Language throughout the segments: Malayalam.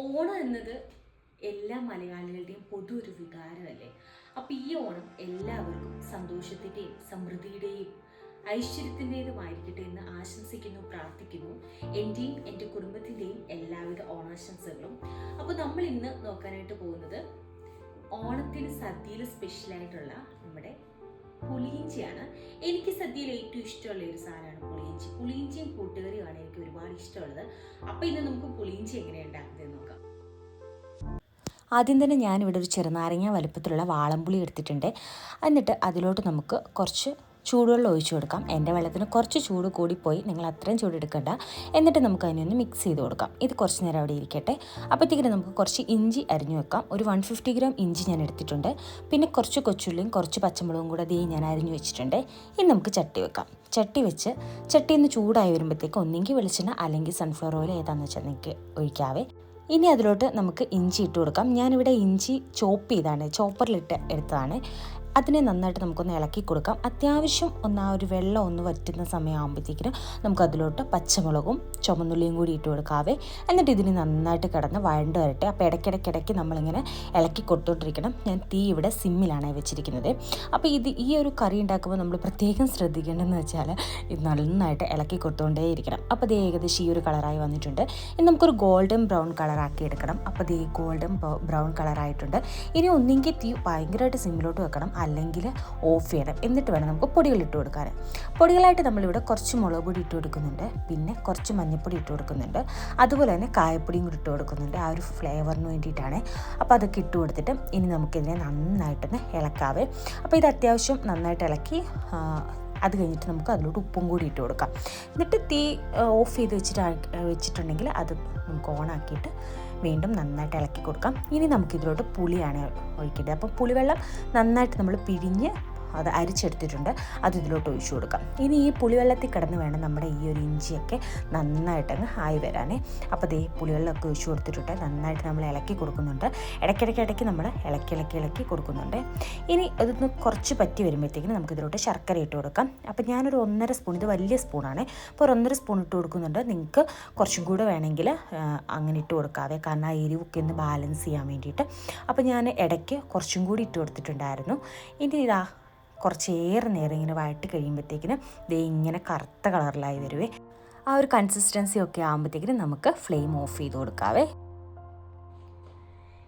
ഓണം എന്നത് എല്ലാ മലയാളികളുടെയും പൊതു ഒരു വികാരമല്ലേ? അപ്പം ഈ ഓണം എല്ലാവർക്കും സന്തോഷത്തിന്റെയും സമൃദ്ധിയുടെയും ഐശ്വര്യത്തിന്റെതുമായിരിക്കട്ടെ എന്ന് ആശംസിക്കുന്നു പ്രാർത്ഥിക്കുന്നു. എന്റെയും എന്റെ കുടുംബത്തിന്റെയും എല്ലാവിധ ഓണാശംസകളും. അപ്പോൾ നമ്മൾ ഇന്ന് നോക്കാനായിട്ട് പോകുന്നത് ഓണത്തിന് സദ്യയിൽ സ്പെഷ്യലായിട്ടുള്ള നമ്മുടെ പുളിയിഞ്ചിയാണ്. എനിക്ക് സദ്യയിൽ ഏറ്റവും ഇഷ്ടമുള്ള ഒരു സാധനമാണ് പുളിയിഞ്ചി. പുളിയിഞ്ചിയും കൂട്ടുകറിയുമാണ് എനിക്ക് ഒരുപാട് ഇഷ്ടമുള്ളത്. അപ്പോൾ ഇന്ന് നമുക്ക് പുളിയിഞ്ചി എങ്ങനെ ഉണ്ടാക്കുന്നത് നോക്കാം. ആദ്യം തന്നെ ഞാനിവിടെ ഒരു ചെറുനാരങ്ങ വലുപ്പത്തിലുള്ള വാളംപുളി എടുത്തിട്ടുണ്ട്. എന്നിട്ട് അതിലോട്ട് നമുക്ക് കുറച്ച് ചൂടുവെള്ളം ഒഴിച്ചു കൊടുക്കാം. എന്റെ വെള്ളത്തിന് കുറച്ച് ചൂട് കൂടിപ്പോയി നിങ്ങൾ അത്രയും ചൂട് എടുക്കണ്ട. എന്നിട്ട് നമുക്ക് അതിനൊന്ന് മിക്സ് ചെയ്ത് കൊടുക്കാം. ഇത് കുറച്ച് നേരം അവിടെ ഇരിക്കട്ടെ. അപ്പോഴത്തേക്കിനും നമുക്ക് കുറച്ച് ഇഞ്ചി അരിഞ്ഞു വെക്കാം. ഒരു വൺ ഫിഫ്റ്റി ഗ്രാം ഇഞ്ചി ഞാൻ എടുത്തിട്ടുണ്ട്. പിന്നെ കുറച്ച് കൊച്ചുള്ളിയും കുറച്ച് പച്ചമുളകും കൂടെ ദേ ഞാൻ അരിഞ്ഞു വെച്ചിട്ടുണ്ട്. ഇനി നമുക്ക് ചട്ടി വെക്കാം. ചട്ടി വെച്ച് ചട്ടി ഒന്ന് ചൂടായി വരുമ്പോഴത്തേക്ക് ഒന്നെങ്കിൽ വെളിച്ചെണ്ണ അല്ലെങ്കിൽ സൺഫ്ലവർ ഓയിൽ ഏതാണെന്ന് വെച്ചാൽ നിങ്ങൾക്ക് ഒഴിക്കാവേ. ഇനി അതിലോട്ട് നമുക്ക് ഇഞ്ചി ഇട്ട് കൊടുക്കാം. ഞാനിവിടെ ഇഞ്ചി ചോപ്പ് ചെയ്താണ് ചോപ്പറിലിട്ട് എടുത്തതാണ്. അതിനെ നന്നായിട്ട് നമുക്കൊന്ന് ഇളക്കി കൊടുക്കാം. അത്യാവശ്യം ഒന്ന് ആ ഒരു വെള്ളം ഒന്ന് വറ്റുന്ന സമയമാകുമ്പോഴത്തേക്കിനും നമുക്ക് അതിലോട്ട് പച്ചമുളകും ചുമന്നുള്ളിയും കൂടി ഇട്ട് കൊടുക്കാവേ. എന്നിട്ട് ഇതിന് നന്നായിട്ട് കിടന്ന് വഴണ്ട് വരട്ടെ. അപ്പോൾ ഇടയ്ക്കിടയ്ക്കിടയ്ക്ക് നമ്മളിങ്ങനെ ഇളക്കി കൊടുത്തോണ്ടിരിക്കണം. ഞാൻ തീ ഇവിടെ സിമ്മിലാണ് വെച്ചിരിക്കുന്നത്. അപ്പോൾ ഇത് ഈ ഒരു കറി ഉണ്ടാക്കുമ്പോൾ നമ്മൾ പ്രത്യേകം ശ്രദ്ധിക്കേണ്ടതെന്ന് വെച്ചാൽ ഇത് നന്നായിട്ട് ഇളക്കി കൊടുത്തുകൊണ്ടേ ഇരിക്കണം അപ്പോൾ ഇത് ഏകദേശം ഈ ഒരു കളറായി വന്നിട്ടുണ്ട്. ഇനി നമുക്കൊരു ഗോൾഡൻ ബ്രൗൺ കളറാക്കി എടുക്കണം. അപ്പോൾ ഇത് ഗോൾഡൻ ബ്രൗൺ കളറായിട്ടുണ്ട്. ഇനി ഒന്നെങ്കിൽ തീ ഭയങ്കരമായിട്ട് സിമ്മിലോട്ട് വെക്കണം. അല്ലെങ്കിൽ ഓഫ് ചെയ്യണം. എന്നിട്ട് വേണം നമുക്ക് പൊടികൾ ഇട്ട് കൊടുക്കാൻ. പൊടികളായിട്ട് നമ്മളിവിടെ കുറച്ച് മുളക് പൊടി ഇട്ട് കൊടുക്കുന്നുണ്ട്. പിന്നെ കുറച്ച് മഞ്ഞൾപ്പൊടി ഇട്ട് കൊടുക്കുന്നുണ്ട്. അതുപോലെ തന്നെ കായപ്പൊടിയും കൂടി ഇട്ട് കൊടുക്കുന്നുണ്ട്. ആ ഒരു ഫ്ലേവറിന് വേണ്ടിയിട്ടാണ്. അപ്പോൾ അതൊക്കെ ഇട്ട് കൊടുത്തിട്ട് ഇനി നമുക്കിതിനെ നന്നായിട്ടൊന്ന് ഇളക്കാവേ. അപ്പോൾ ഇത് അത്യാവശ്യം നന്നായിട്ട് ഇളക്കി അത് കഴിഞ്ഞിട്ട് നമുക്ക് അതിലോട്ട് ഉപ്പും കൂടി ഇട്ട് കൊടുക്കാം. എന്നിട്ട് തീ ഓഫ് ചെയ്ത് വെച്ചിട്ട് വെച്ചിട്ടുണ്ടെങ്കിൽ അത് നമുക്ക് ഓണാക്കിയിട്ട് വീണ്ടും നന്നായിട്ട് ഇളക്കി കൊടുക്കാം. ഇനി നമുക്കിതിലോട്ട് പുളിയാണ് ഒഴിക്കേണ്ടത്. അപ്പോൾ പുളിവെള്ളം നന്നായിട്ട് നമ്മൾ പിഴിഞ്ഞ് അത് അരിച്ചെടുത്തിട്ടുണ്ട്. അത് ഇതിലോട്ട് ഒഴിച്ചു കൊടുക്കാം. ഇനി ഈ പുളിവെള്ളത്തിൽ കിടന്ന് വേണം നമ്മുടെ ഈ ഒരു ഇഞ്ചിയൊക്കെ നന്നായിട്ടങ്ങ് ആയി വരാനേ. അപ്പോൾ ഈ പുളിവെള്ളമൊക്കെ ഒഴിച്ചു കൊടുത്തിട്ടുണ്ട്. നന്നായിട്ട് നമ്മൾ ഇളക്കി കൊടുക്കുന്നുണ്ട്. ഇടയ്ക്കിടയ്ക്ക് ഇടയ്ക്ക് നമ്മൾ ഇളക്കി ഇളക്കി ഇളക്കി കൊടുക്കുന്നുണ്ട്. ഇനി ഇതൊന്ന് കുറച്ച് പറ്റി വരുമ്പോഴത്തേക്കിന് നമുക്ക് ഇതിലോട്ട് ശർക്കര ഇട്ട് കൊടുക്കാം. അപ്പോൾ ഞാനൊരു ഒന്നര സ്പൂൺ ഇത് വലിയ സ്പൂണാണ്. അപ്പോൾ ഒരു ഒന്നര സ്പൂൺ ഇട്ട് കൊടുക്കുന്നുണ്ട്. നിങ്ങൾക്ക് കുറച്ചും കൂടെ വേണമെങ്കിൽ അങ്ങനെ ഇട്ട് കൊടുക്കാവേ. കാരണം ആ എരിവൊക്കെ ഒന്ന് ബാലൻസ് ചെയ്യാൻ വേണ്ടിയിട്ട്. അപ്പോൾ ഞാൻ ഇടയ്ക്ക് കുറച്ചും കൂടി ഇട്ട് കൊടുത്തിട്ടുണ്ടായിരുന്നു. ഇനി ഇതാ കുറച്ചേറെ നേരം ഇങ്ങനെ വഴട്ടി കഴിയുമ്പോഴത്തേക്കിന് ദേ ഇങ്ങനെ കറുത്ത കളറിലായി വരുവേ. ആ ഒരു കൺസിസ്റ്റൻസി ഒക്കെ ആകുമ്പോഴത്തേക്കിനും നമുക്ക് ഫ്ലെയിം ഓഫ് ചെയ്ത് കൊടുക്കാവേ.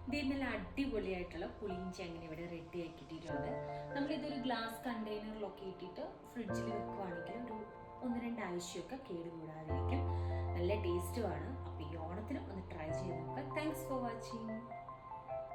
ഇത് നല്ല അടിപൊളിയായിട്ടുള്ള പുളിഞ്ചി അങ്ങനെ ഇവിടെ റെഡി ആക്കിയിട്ടിട്ടുണ്ട്. നമ്മളിതൊരു ഗ്ലാസ് കണ്ടെയ്നറിലൊക്കെ ഇട്ടിട്ട് ഫ്രിഡ്ജിൽ വെക്കുവാണെങ്കിൽ ഒരു ഒന്ന് രണ്ട് ആഴ്ചയൊക്കെ കേടുകൂടാതിരിക്കും നല്ല ടേസ്റ്റുമാണ് അപ്പോൾ ഈ ഓണത്തിന് ഒന്ന് ട്രൈ ചെയ്ത് നോക്കാം. Thanks for watching